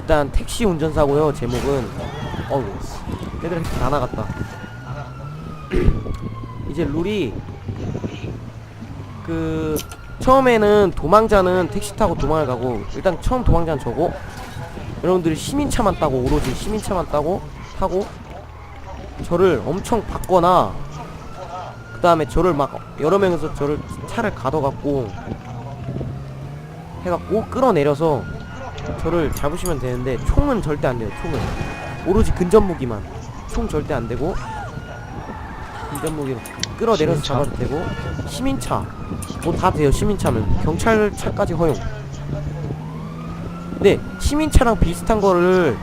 일단 택시 운전사고요. 제목은 어우 애들 다 나갔다. 이제 룰이 그 처음에는 도망자는 택시 타고 도망을 가고 일단 처음 도망자는 저고 여러분들이 시민차만 따고 오로지 시민차만 따고 타고 저를 엄청 받거나 그 다음에 저를 막 여러 명이서 저를 차를 가둬갖고 해갖고 끌어내려서 저를 잡으시면 되는데 총은 절대 안 돼요 총은 오로지 근접 무기만 총 절대 안 되고 근접 무기로 끌어내려서 시민차? 잡아도 되고 시민차 뭐 다 돼요 시민차는 경찰차까지 허용 근데 시민차랑 비슷한 거를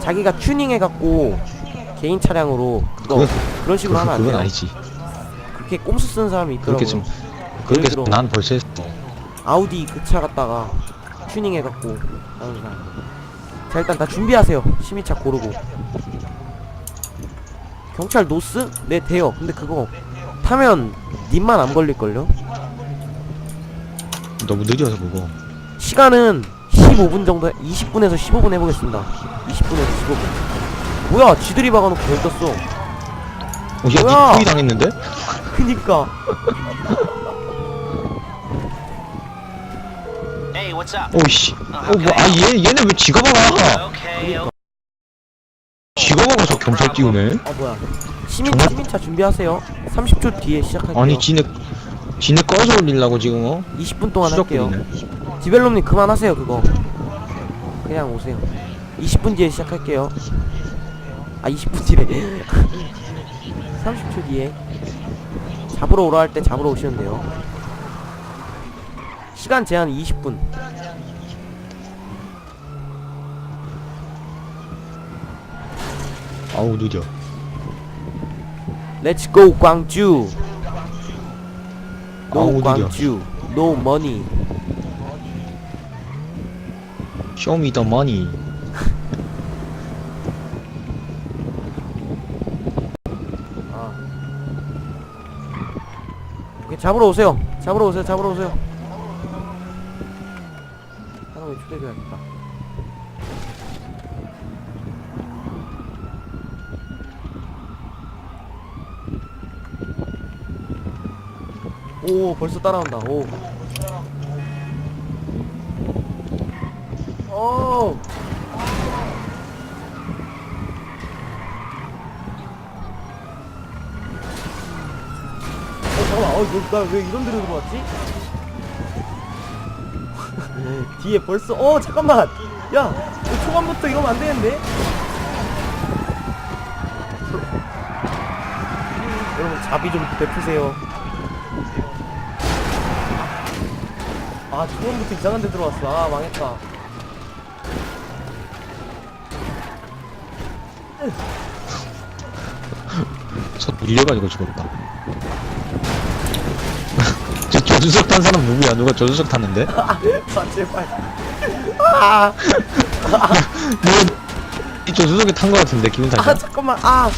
자기가 튜닝해갖고 개인 차량으로 그거 그건- 그런 식으로 하면 안 그건 돼요 아니지. 그렇게 꼼수 쓰는 사람이 있더라고요 그렇게 좀 그렇게 들어. 난 벌써 했어. 아우디 그차 갖다가 튜닝해갖고 나오는 자 일단 다 준비하세요 시민차 고르고 경찰 노스? 네 돼요 근데 그거 타면 님만 안 걸릴걸요? 너무 느려서 그거. 시간은 15분 정도 20분에서 15분 해보겠습니다 20분에서 15분 뭐야 지들이 박아놓고 별 떴어 어, 야, 뭐야? 니 포위 당했는데? 그니까 오이씨. 어, 뭐, 아, 얘, 얘네 왜 지가 okay. 지가 박아서 경찰 띄우네? 아 뭐야. 시민, 정말? 시민차 준비하세요. 30초 뒤에 시작할게요. 아니, 지네, 지네 꺼서 올리려고 지금, 어? 20분 동안 할게요. 디벨롭님 그만하세요 그거. 그냥 오세요. 20분 뒤에 시작할게요. 아 20분 뒤래. 30초 뒤에. 잡으러 오라 할 때 잡으러 오시면 돼요 시간 제한 20분 아우, 느려. Let's go 광주 No 아우, 느려. 광주 No money Show me the money. 아. 오케이, 잡으러 오세요. 잡으러 오세요. 잡으러 오세요. 초대해야겠다. 오, 벌써 따라온다. 오. 오. 어 잠깐만 어 나왜 이런 데로 들어왔지? 뒤에 벌써 어 잠깐만! 야 초반부터 이러면 안 되는데? 여러분 자비 좀 베푸세요. 아 초반부터 이상한 데 들어왔어. 아 망했다. 저 밀려가지고 죽었다. 저 조수석 탄 사람 누구야? 누가 조수석 탔는데? 아 제발 아, 뭐, 이 조수석에 탄 거 같은데, 기분 아 탓이야? 잠깐만 아